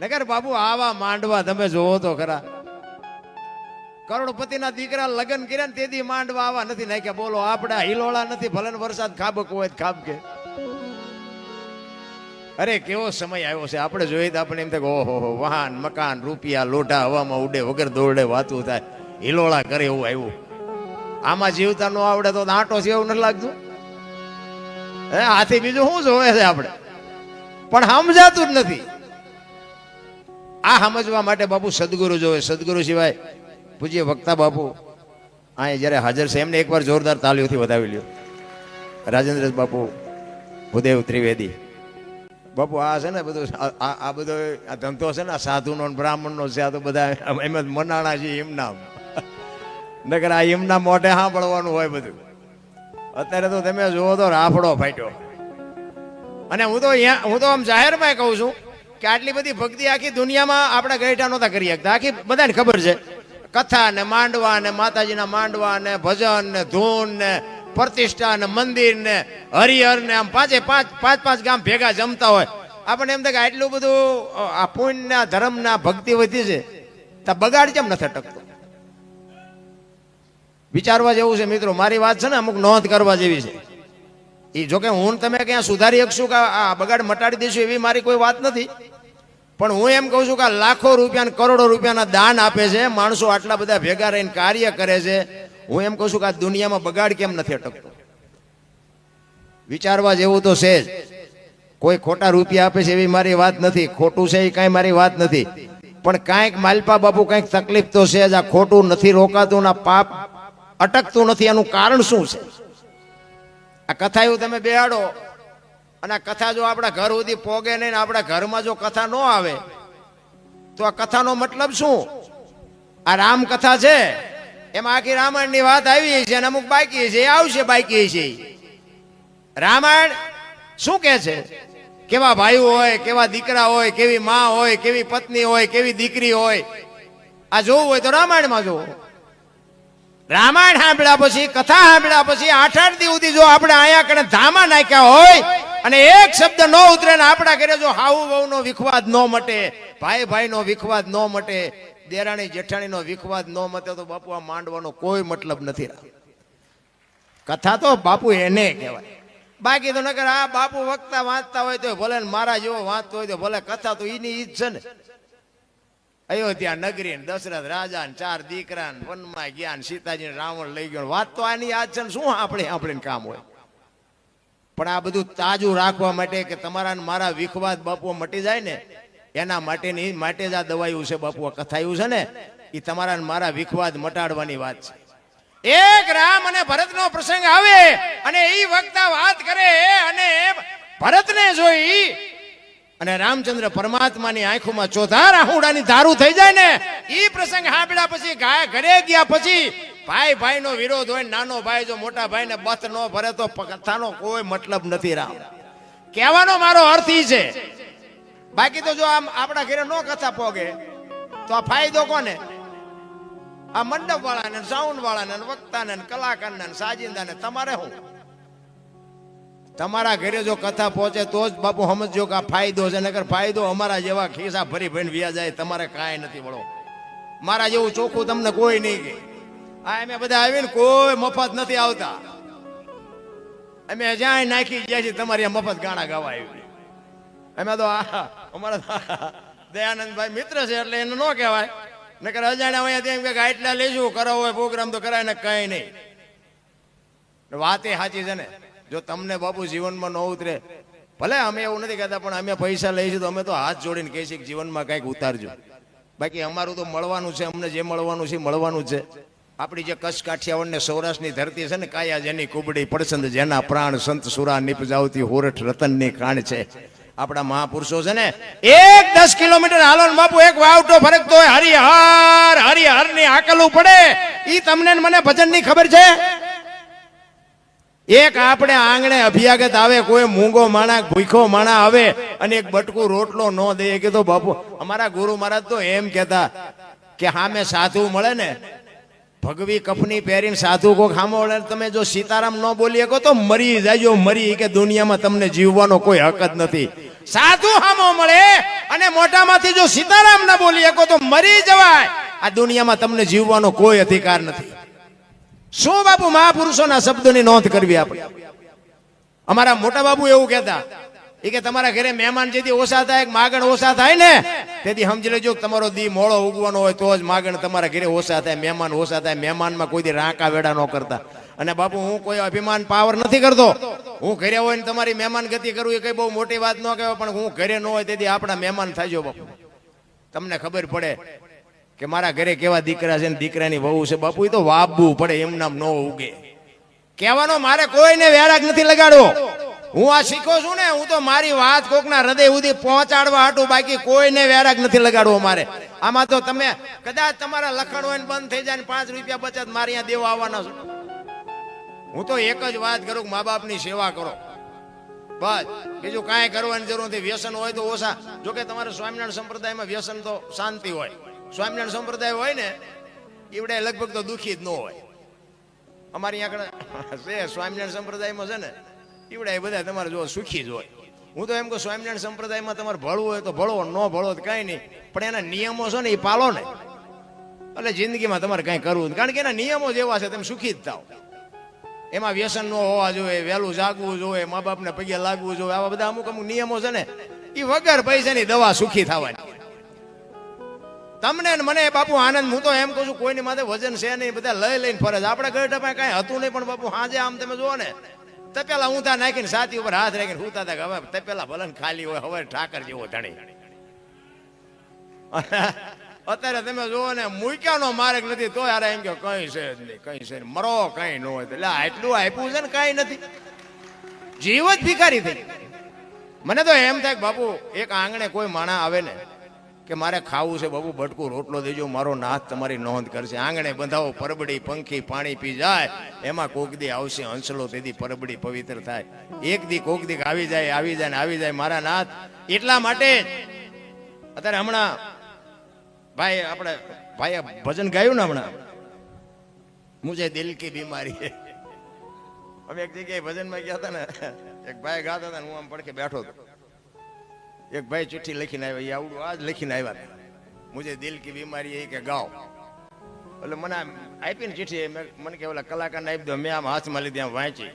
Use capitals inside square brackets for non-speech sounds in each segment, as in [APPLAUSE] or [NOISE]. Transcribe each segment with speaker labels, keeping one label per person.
Speaker 1: નગર બાબુ, આવા માંડવા તમે જોવો તો ખરા. કરોડપતિના દીકરા લગ્ન કર્યા ને તેથી માંડવા આવા નથી નાખ્યા. બોલો, આપણે હિલોળા નથી ભલે વરસાદ ખાબક હોય ખાબ ખાબકે. અરે, કેવો સમય આવ્યો છે? આપણે જોઈએ તો આપણે એમ થાય કે, ઓહો વાહન, મકાન, રૂપિયા, લોઢા, હવામાં ઉડે, વગર દોડે વાતું થાય. હિલોળા કરે એવું આવ્યું. આમાં જીવતા ન આવડે તો આંટો છે એવું નથી લાગતું? હે આથી બીજું શું જોવે છે આપણે? પણ સમજાતું જ નથી. આ સમજવા માટે બાપુ સદગુરુ જોવે. સદગુરુ સિવાય પૂજ્ય વક્તા બાપુ અહીંયા જ્યારે હાજર છે, એમને એકવાર જોરદાર તાલીઓથી વધાવી લ્યો. રાજેન્દ્ર બાપુ, ભૂદેવ ત્રિવેદી. બાપુ આ છે ને બધું આ- બધો આ ધંધો છે ને સાધુનો બ્રાહ્મણનો છે, આ તો બધા એમ જ મનાણા છે એમના નગર આ એમના મોઢે સાંભળવાનું હોય બધું. અત્યારે તો તમે જુઓ તો રાફડો ફાટ્યો. અને હું તો અહીંયા, હું તો આમ જાહેરમાં કહું છું કે આટલી બધી ભક્તિ આખી દુનિયામાં આપણે ગઈઠા નહોતા કરી શકતા. આખી બધાને ખબર છે. કથા ને માંડવા ને માતાજીના માંડવા ને ભજન ને ધૂન ને પ્રતિષ્ઠા ને મંદિર ને હરિહર ને આમ પાંચે પાંચ પાંચ પાંચ ગામ ભેગા જમતા હોય. આપણને એમ થાય કે આટલું બધું આ પુણ્યના, ધર્મના ભક્તિ વધી છે. તો બગાડ કેમ નથી અટકતો? વિચારવા જેવું છે મિત્રો. મારી વાત છે ને અમુક નોંધ કરવા જેવી છે. એ જોકે હું તમે ક્યાં સુધારી શકશું કે આ બગાડ મટાડી દઈશું એવી મારી કોઈ વાત નથી. પણ હું એમ કહું છું કે લાખો રૂપિયા કરોડો રૂપિયાના દાન આપે છે, માણસો આટલા બધા ભેગા રહીને કાર્ય કરે છે. હું એમ કહું છું કે આ દુનિયામાં બગાડ કેમ નથી અટકતો? વિચારવા જેવું તો છે જ. કોઈ ખોટા રૂપિયા આપે છે એવી મારી વાત નથી. ખોટું છે એ કાંઈ મારી વાત નથી. પણ કાંઈક માલપા બાપુ કાંઈક તકલીફ તો છે જ. આ ખોટું નથી રોકાતું ના પાપ અટકતું નથી. એનું કારણ શું છે? આ કથા એવું તમે બેહાડો. અને આ કથા જો આપણા ઘર સુધી પોગે નહીં આપણા ઘરમાં જો કથા ન આવે, તો આ કથાનો મતલબ શું? આ રામ કથા છે. એમાં આખી રામાયણની વાત આવી છે અને અમુક બાકી છે, એ આવશે બાકી છે. રામાયણ શું કે છે? કેવા ભાઈઓ હોય, કેવા દીકરા હોય, કેવી માં હોય, કેવી પત્ની હોય, કેવી દીકરી હોય, આ જોવું હોય તો રામાયણમાં જોવું. રામાયણ સાંભળ્યા પછી, કથા સાંભળ્યા પછી આઠ આઠ દિવસ સુધી જો આપણે અહીંયા કણે ધામા નાખ્યા હોય અને એક શબ્દ ન ઉતરે ને આપણા ઘરે જો હાઉ વહુનો વિખવાદ ન મટે, ભાઈ ભાઈનો વિખવાદ ન મટે, દેરાણી જેઠાણીનો વિખવાદ ન મટે, તો બાપુ આ માંડવાનો કોઈ મતલબ નથી કથા તો બાપુ એને કહેવાય. બાકી તો નકર આ બાપુ વખતા વાંચતા હોય તો ભલે ને મારા જેવો વાંચતો હોય તો ભલે કથા તો એની ઈજ છે ને. અયોધ્યા નગરી ને દશરથ રાજા ને ચાર દીકરા ને વનમાં ગયા ને સીતાજી રાવણ લઈ ગયો વાત તો આની યાદ છે ને શું આપણે આપણે કામ હોય? પણ આ બધું તાજું રાખવા માટે કે તમારા મારા વિખવાદ બાપુ મટી જાય ને, એના માટેની, માટે જ આ દવાયું છે બાપુ કથાયું છે ને એ તમારા મારા વિખવાદ મટાડવાની વાત છે. એક રામ અને ભરતનો પ્રસંગ આવે અને એ વક્તા વાત કરે અને ભરતને જોઈ અને રામચંદ્ર પરમાત્માની આંખોમાં ચોથા રાહુડાની ધારું થઈ જાય ને એ પ્રસંગ સાંભળ્યા પછી ઘરે ગયા પછી ભાઈ ભાઈનો વિરોધ હોય નાનો ભાઈ જો મોટા ભાઈને બથ ન ભરે તો કથાનો કોઈ મતલબ નથી રામ. કહેવાનો મારો અર્થ ઈ છે. બાકી તો જો આમ આપણા ઘરે નો કથા પોગે, તો આ ફાયદો કોને? આ મંડપ વાળાને સાઉન્ડ વાળાને વક્તાને કલાકારને ને સાજિંદાને તમારે શું? તમારા ઘરે જો કથા પહોંચે તો જ બાપુ સમજો કે આ ફાયદો છે, નકર ફાયદો અમારા જેવા ખિસ્સા ભરી ભરીને વ્યા જાય, તમારે કાંઈ નથી વળો. મારા જેવું ચોખ્ખું તમને કોઈ નહીં કે. આ અમે બધા આવીને કોઈ મફત નથી આવતા. અમે જ્યાં નાખી ગયા છીએ, તમારી મફત ગાણા ગાવા આવી. અમે તો અમારા દયાનંદભાઈ મિત્ર છે એટલે એને ન કહેવાય. નકર અજાણ્યા અહીંયા તેમ કે આટલા લેશું, કરો હોય પ્રોગ્રામ તો કરાય, ને કઈ નહીં. વાત એ સાચી છે ને. જો તમને બાપુ જીવનમાં ન ઉતરે, ભલે અમે એવું નથી કહેતા, પણ અમે પૈસા લઈશું તો અમે તો હાથ જોડીને કહીએ છીએ જીવનમાં કંઈક ઉતારજો. બાકી અમારું તો મળવાનું છે, અમને જે મળવાનું છે મળવાનું છે. આપણી જે કચ્છ કાઠિયાવાડ ને સૌરાષ્ટ્રની ધરતી છે ને, કાયા જેની કુબડી પડસંદ જેના પ્રાણ સંત સુરા નિપજાવતી હોરઠ રતનની કાણ છે. આપણા મહાપુરુષો છે ને, એક દસ કિલોમીટર હાલો બાપુ, એક વાવટો ફરકતો હોય હરિહર હરિહરની આકલું પડે ઈ તમને મને ભજનની ખબર છે? એક આપણે આંગણે અભિયાગત આવે, કોઈ મૂંગો માણા, ભૂખો માણા આવે અને એક બટકું રોટલો ન દે. કે તો બાપુ, અમારા ગુરુ મહારાજ તો એમ કહેતા કે સામે સાધુ મળે ને ભગવી કપની પહેરીને સાધુ કોક હામો તમે જો સીતારામ ન બોલી શકો તો મરી જાજો, મરી કે દુનિયામાં તમને જીવવાનો કોઈ હક જ નથી. સાધુ હામો મળે અને મોટામાંથી જો સીતારામ ન બોલી શકો તો મરી જવાય. આ દુનિયામાં તમને જીવવાનો કોઈ અધિકાર નથી. શું બાપુ મહાપુરુષોના શબ્દોની નોંધ કરવી આપણે? અમારા મોટા બાબુ એવું કહેતા એ કે તમારા ઘરે મહેમાન જેથી ઓછા થાય માગણ ઓછા થાય ને, તેથી સમજી લેજો તમારો દી મોળો ઉગવાનો હોય તો જ માગણ તમારા ઘરે ઓછા થાય, મહેમાન ઓછા થાય, મહેમાનમાં કોઈ દી રાંકા વેડા ન કરતા. અને બાપુ, હું કોઈ અભિમાન, પાવર નથી કરતો. હું ઘરે હોય ને તમારી મહેમાન ગતિ કરું, એ કઈ બહુ મોટી વાત ન કહેવાય, પણ હું ઘરે ન હોય તેથી આપણા મહેમાન થાય બાપુ. તમને ખબર પડે કે મારા ઘરે કેવા દીકરા છે ને દીકરાની વહુ છે. બાપુ એ તો વાપવું પડે એમ નામ ન ઉગે. કહેવાનો મારે કોઈને વેરાગ નથી લગાડવો. હું આ શીખો છું ને, હું તો મારી વાત કોકના હૃદય સુધી પહોંચાડવા હાટું બાકી કોઈને વેરાગ નથી લગાડવો મારે. આમાં તો તમે કદાચ તમારા લખણ હોય બંધ થઈ જાય ને પાંચ રૂપિયા બચત મારે અહીંયા દેવા આવવાના છું. હું તો એક જ વાત કરું મા બાપની સેવા કરો. બસ. બીજું કાંઈ કરવાની જરૂર નથી. વ્યસન હોય તો ઓછા. જોકે તમારે સ્વામિનારાયણ સંપ્રદાયમાં વ્યસન તો શાંતિ હોય. સ્વામિનારાયણ સંપ્રદાય હોય ને એવડે લગભગ તો દુઃખી જ ન હોય. અમારી આગળ [LAUGHS] છે, સ્વામિનારાયણ સંપ્રદાયમાં છે ને એવડા એ બધા તમારે જો સુખી જ હોય. હું તો એમ કહું, સ્વામિનારાયણ સંપ્રદાયમાં તમારે ભળવું હોય તો ભળો, ન ભળો તો કાંઈ નહીં. પણ એના નિયમો છે ને એ પાલો ને. એટલે જિંદગીમાં તમારે કાંઈ કરવું કારણ કે એના નિયમો જ એવા છે, તમે સુખી જ થાવ. એમાં વ્યસન ન હોવા જોઈએ, વહેલું જાગવું જોઈએ, મા બાપને પગે લાગવું જોઈએ, આવા બધા અમુક અમુક નિયમો છે ને એ વગર પૈસાની દવા સુખી થવાની. તમને મને બાપુ આનંદ, હું તો એમ કહું છું, કોઈની માથે વજન છે નહીં, બધા લઈ લઈને ફરે છે. આપણે કઈ કાંઈ હતું નહીં, પણ બાપુ હાજે આમ તમે જુઓ ને. તપેલા ઊંધા નાખીને સાથી ઉપર હાથ રાખીને સૂતા હતા હવે તપેલા ભલે ભલન ખાલી હોય, હવે ઠાકર જેવો ધણી. [LAUGHS] અત્યારે તમે જુઓ ને, મૂક્યાનો માર્ગ નથી તો યાર એમ કે કઈ છે જ નહીં, કઈ છે મરો કઈ ન હોય તો, એટલે આટલું આપ્યું છે ને કઈ નથી. જીવ જ ભિખારી થઈ મને તો એમ થાય બાપુ, એક આંગણે કોઈ માણા આવે ને કે મારે ખાવું છે બાબુ, ભટકું રોટલો દેજો, મારો નાથ તમારી નોંધ કરશે. આંગણે બંધાવો, પરબડી, પંખી, પાણી પી જાય, એમાં કોક દી આવશે હંસલો તેથી પરબડી પવિત્ર થાય. એક દી કોક દી આવી જાય આવી જાય ને આવી જાય મારા નાથ. એટલા માટે અત્યારે હમણાં ભાઈ આપણે ભાઈ ભજન ગાયું ને હમણાં? મુझे દિલ કી બીમારી है અમે એક જગ્યાએ ભજનમાં ગયા હતા ને, એક ભાઈ ગાતા હતા હું આમ પડખે બેઠો હતો. એક ભાઈ ચિઠ્ઠી લખીને આવ્યા એ આવડું આજ લખીને આવ્યા મુજે દિલ કી બીમારી એ કે ગાઓ એટલે મને આપીને ચિઠ્ઠી મને કે ઓલા કલાકારને આપી દો, મેં આમ હાથમાં લીધી, આમ વાંચી.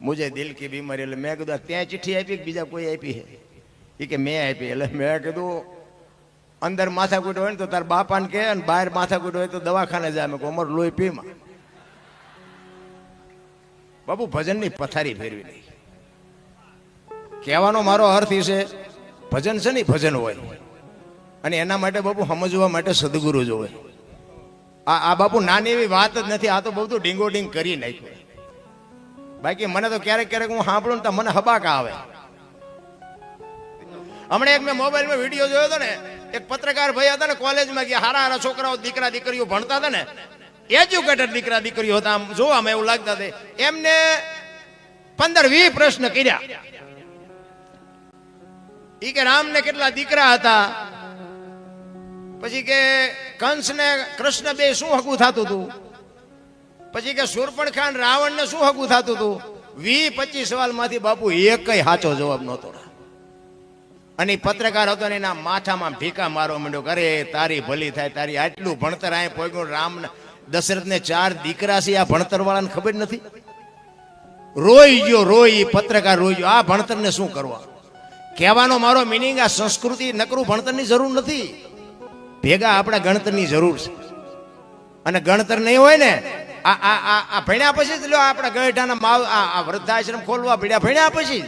Speaker 1: મુજે દિલ કી બીમારી, એટલે મેં કીધું ત્યાં ચિઠ્ઠી આપી બીજા કોઈ આપી હે? એ કે, મેં આપી. એટલે મેં કીધું, અંદર માથાકૂટ હોય ને તો તાર બાપાને કહે અને બહાર માથાકૂટ હોય તો દવાખાને જાય મેં કોમર લોહી પીમાં. બાપુ, ભજનની પથારી ફેરવી નહીં કહેવાનો મારો અર્થ એ છે ભજન છે ને ભજન હોય. અને એના માટે બાપુ સમજવા માટે સદગુરુ જોવે આ આ બાપુ નાની એવી વાત જ નથી, આ તો બધું ડીંગો ડીંગ કરી નાખ્યું. બાકી મને તો ક્યારેક ક્યારેક હું સાંભળું તો મને હબાકા આવે. હમણાં એક મેં મોબાઈલમાં વીડિયો જોયો હતો ને, એક પત્રકાર ભાઈ હતા ને કોલેજમાં ગયા, હારા હારા છોકરાઓ દીકરા દીકરીઓ ભણતા હતા ને, એજ્યુકેટેડ દીકરા દીકરીઓ હતા, આમ જોવામાં એવું લાગતા હતા. એમને પંદર વીસ પ્રશ્ન કર્યા. ઈ કે રામને કેટલા દીકરા હતા? પછી કે કંસ ને કૃષ્ણ બે શું હકું થતું હતું પછી કે સુરપણખા ને રાવણ ને શું હકું થતું હતું વી પચીસ સવાલમાંથી બાપુ એકય સાચો જવાબ નહોતો અને પત્રકાર હતો ને એના માથામાં ભીકા મારવા માંડ્યો કરે તારી ભલી થાય, તારી આટલું ભણતર આ પહોંચ્યું રામ દશરથ ને ચાર દીકરા છે, આ ભણતર વાળાને ખબર નથી? રોઈ ગયો, રોઈ પત્રકાર રોઈ ગયો, આ ભણતરને શું કરવા? કહેવાનો મારો મિનિંગ આ સંસ્કૃતિ નકરું ભણતરની જરૂર નથી. ભેગા આપણા ગણતરની જરૂર છે. અને ગણતર નહીં હોય ને, આ આ આ આ ભણ્યા પછી જ લો આપણા ગયઠાના માવ, આ વૃદ્ધાશ્રમ ખોલવા ભણ્યા ભણ્યા પછી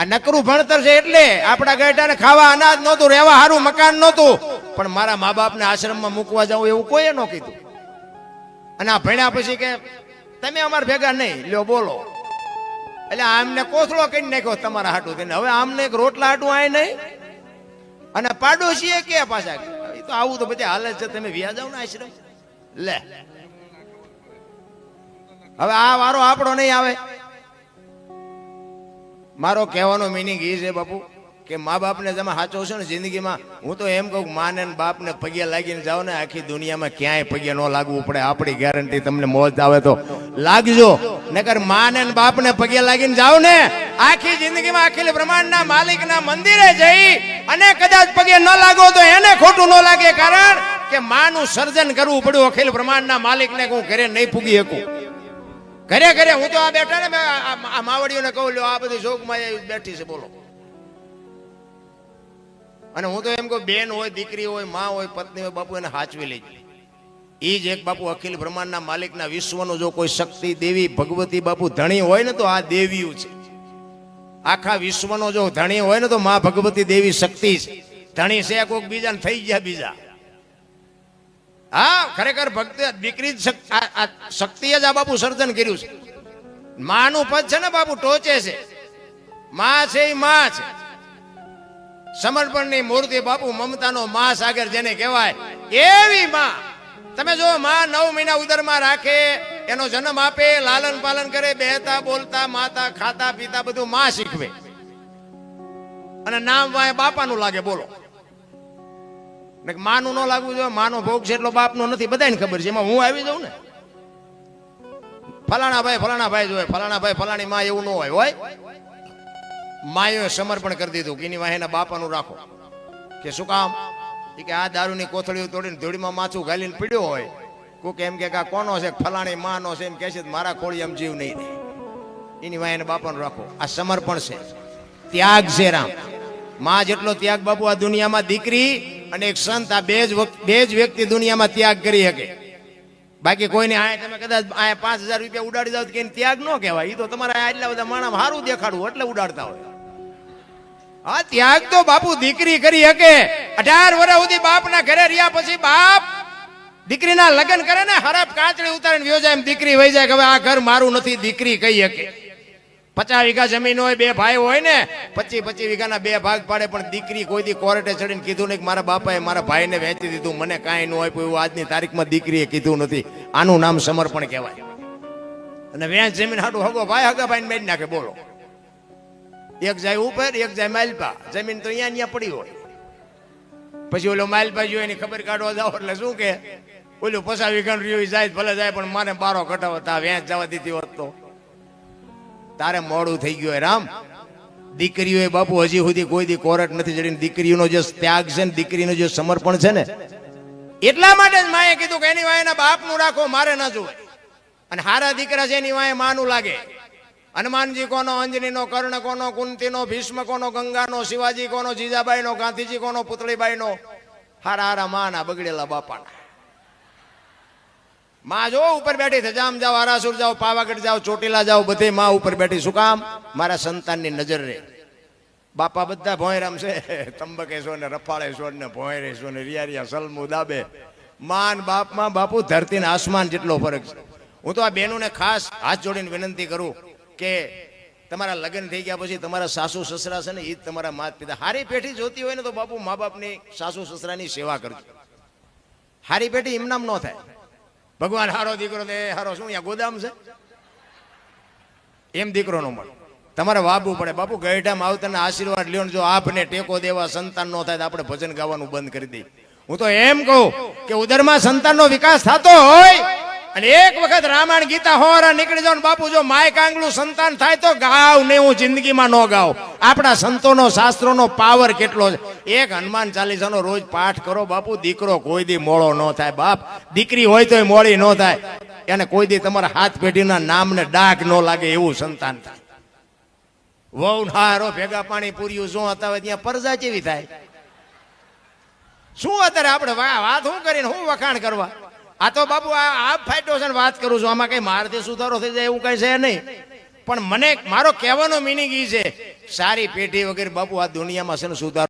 Speaker 1: આ નકરું ભણતર છે એટલે આપણા ગયઠાને ખાવા અનાજ નહોતું, રહેવા સારું મકાન નહોતું. પણ મારા મા બાપને આશ્રમમાં મૂકવા જાવ એવું કોઈએ ન કીધું. અને આ ભણ્યા પછી કે, તમે અમારા ભેગા નહીં, લ્યો બોલો. એટલે આમને કોથળો કરી નાખ્યો તમારા હાટું થઈને. હવે આમને એક રોટલા હાટું આય નહીં. અને પાડોશીએ કે પાછા એ તો આવું તો બધે હાલે છે, તમે વ્યા જાવ ને આશ્રમ. લે. હવે આ વારો આપણો નહીં આવે. મારો કહેવાનો મિનિંગ એ છે, બાપુ. કે મા બાપને તમે સાચો છો ને જિંદગીમાં? હું તો એમ કહું માને ને બાપને પગે લાગીને જાઓ ને, આખી દુનિયામાં ક્યાંય પગે ન લાગવું પડે. આપણી ગેરંટી તમને મોજ આવે તો લાગજો. નકર માને બાપને પગે લાગીને જાઓ ને, આખી જિંદગીમાં અખિલ બ્રહ્માંડના માલિકના મંદિરે જઈ અને કદાચ પગે ન લાગો તો એને ખોટું ન લાગે. કારણ કે માનું સર્જન કરવું પડ્યું અખિલ બ્રહ્માંડના માલિકને હું ઘરે નહીં પૂગી શકું. ઘરે ઘરે, હું તો આ બેઠા ને આ- માવડીઓને કહું, લ્યો, આ બધી શોકમાં બેઠી છે, બોલો. અને હું તો એમ કહું, બેન હોય, દીકરી હોય, માં હોય, પત્ની હોય, બાપુ એને હાચવી લેજો. એ જ એક બાપુ અખિલ બ્રહ્માંડના માલિકના વિશ્વનો જો કોઈ શક્તિ, દેવી, ભગવતી બાપુ ધણી હોય ને તો આ દેવીઓ છે. આખા વિશ્વનો જો ધણી હોય ને તો માં ભગવતી દેવી શક્તિ છે. ધણી છે કોઈક બીજા થઈ ગયા બીજા. હા, ખરેખર ભક્ત દીકરી જ શક્તિએ જ આ બાપુ સર્જન કર્યું છે. માનું પદ છે ને બાપુ, ટોચે છે. માં છે એ માં છે. સમર્પણની મૂર્તિ બાપુ મમતાનો મહાસાગર જેને કહેવાય, એવી માં. તમે જો માં નવ મહિના ઉદરમાં રાખે, એનો જન્મ આપે, લાલન પાલન કરે, બેહતા, બોલતા, માતા, ખાતા, પીતા, બધું માં શીખવે. અને નામ વાય બાપાનું લાગે, બોલો. માનું ન લાગવું જોઈએ, માનો ભોગ છે એટલો બાપનો નથી, બધાને ખબર છે. એમાં હું આવી જાઉં ને? ફલાણા ભાઈ ફલાણા ભાઈ જોઈએ ફલાણા ભાઈ, ફલાણી માં એવું ન હોય હોય? માયોએ સમર્પણ કરી દીધું કે એની વાહેના બાપાનું રાખો. કે શું કામ? એ કે આ દારૂની કોથળીઓ તોડીને ધૂળીમાં માથું ઘાલીને પીડ્યો હોય. કોક એમ કે આ કોનો છે? ફલાણી માનો છે એમ કહે છે, મારા ખોળી એમ જીવ નહીં. રહે એની વાહેને બાપાનું રાખો. આ સમર્પણ છે. ત્યાગ છે રામ. માં જેટલો ત્યાગ બાપુ આ દુનિયામાં દીકરી અને એક સંત આ બે જ બે જ વ્યક્તિ દુનિયામાં ત્યાગ કરી શકે. બાકી કોઈને આ તમે કદાચ આ પાંચ હજાર રૂપિયા ઉડાડી જાવ કે ત્યાગ ન કહેવાય. એ તો તમારા આટલા બધા માણસ સારું દેખાડવું એટલે ઉડાડતા હોય. હા ત્યાગ તો બાપુ દીકરી કરી શકે. અઢાર વર્ષ સુધી બાપના ઘરે રહ્યા પછી બાપ દીકરીના લગ્ન કરે ને હરફ કાચડી ઉતારીને વ્યો જાય એમ દીકરી વહી જાય કે હવે આ ઘર મારું નથી, દીકરી કહી શકે. પચાસ વીઘા જમીન હોય, બે ભાઈ હોય ને પચીસ પચીસ વીઘાના બે ભાગ પાડે, પણ દીકરી કોઈ દી કોર્ટે ચડીને કીધું નહીં કે મારા બાપાએ મારા ભાઈને વહેંચી દીધું, મને કાંઈ ન હોય એવું આજની તારીખમાં દીકરીએ કીધું નથી. આનું નામ સમર્પણ કહેવાય. અને વેચ જમીન હાટું હગો ભાઈ હગા ભાઈને મેં નાખે, બોલો. એક જાય ઉપર, એક જાય માલપા. જમીન તો અહીંયા અહીંયા પડી હોય. પછી ઓલો માલપા જોઈ એની ખબર કાઢવા જાવ, એટલે શું કે? ઓલું પસા વીઘાનું રહ્યું જાય, ભલે જાય, પણ મારે બારો કટાવો તા વેચ જવા દીધી હોત તો. તારે મોડું થઈ ગયું રામ. દીકરીઓ બાપુ હજી સુધી કોઈ દી કોરટ નથી ચડીને દીકરીઓનો જે ત્યાગ છે ને દીકરીનું જે સમર્પણ છે ને, એટલા માટે જ માએ કીધું કે એની વાય એના બાપનું રાખો, મારે ના જોવે. અને હારા દીકરા છે એની વાય માનું લાગે. હનુમાનજી કોનો અંજનીનો, કર્ણ કોનો, કુંતીનો, ભીષ્મ કોનો, ગંગાનો, શિવાજી કોનો, જીજાબાઈનો, ગાંધીજી કોનો, પુતળીબાઈનો, હારા હારા માના બગડેલા બાપાના. માં જો ઉપર બેઠી છે, જામ જાઓ, આરાસુર જાઓ, પાવાગઢ જાઓ, ચોટીલા જાઓ, બધે માં ઉપર બેઠી. શું કામ? મારા સંતાનની નજર રે. બાપા બધા ભોંયરામ છે. તંબકેશ્વર ને રફાળેશ્વર ને ભોંયરેશ્વર ને રિયારિયા, સલમુ, દાબે. માન બાપમાં બાપુ ધરતી ને આસમાન જેટલો ફરક છે. હું તો આ બહેનોને ખાસ હાથ જોડીને વિનંતી કરું. કે તમારા લગ્ન થઈ ગયા પછી તમારા સાસુ સસરા છે ને એ તમારા માત પિતા હારી પેઠી જોતી હોય ને તો બાપુ, મા બાપની સાસુ સસરાની સેવા કરજો. હારી પેઠી એમનામ ન થાય. ભગવાન હારો દીકરો દે હારો, શું અહીંયા ગોદામ છે? એમ દીકરો નો મળે. તમારે વાબવું પડે. બાપુ ગઈઢામાં આવતાના આશીર્વાદ લ્યો જો આપને ટેકો દેવા સંતાન નો થાય તો આપણે ભજન ગાવાનું બંધ કરી દઈએ. હું તો એમ કહું કે ઉદરમાં સંતાનનો વિકાસ થતો હોય અને એક વખત રામાયણ ગીતા હોરા નીકળી જાવ બાપુ, જો માય કાંગલું સંતાન થાય તો ગાવ ને હું જિંદગીમાં ન ગાવ. આપણા સંતોનો, શાસ્ત્રોનો પાવર કેટલો છે? એક હનુમાન ચાલીસાનો રોજ પાઠ કરો બાપુ, દીકરો કોઈ દી મોળો ન થાય. બાપ, દીકરી હોય તોય મોળી ન થાય. એને કોઈ દી તમારા હાથ પેઢીના નામને ડાઘ ન લાગે એવું સંતાન થાય. વહુ હારો ભેગા પાણી પૂર્યું, શું હતા ત્યાં પરજા કેવી થાય? શું અત્યારે આપણે વાત શું કરીને શું વખાણ કરવા? આ તો બાપુ, આ આ ફાઈટો છે વાત કરું છું. આમાં કઈ મારથી સુધારો થઈ જાય એવું કઈ છે નહીં. પણ મને મારો કહેવાનો મિનિંગ ઈ છે, સારી પેઢી વગેરે બાપુ આ દુનિયામાં છે ને સુધારો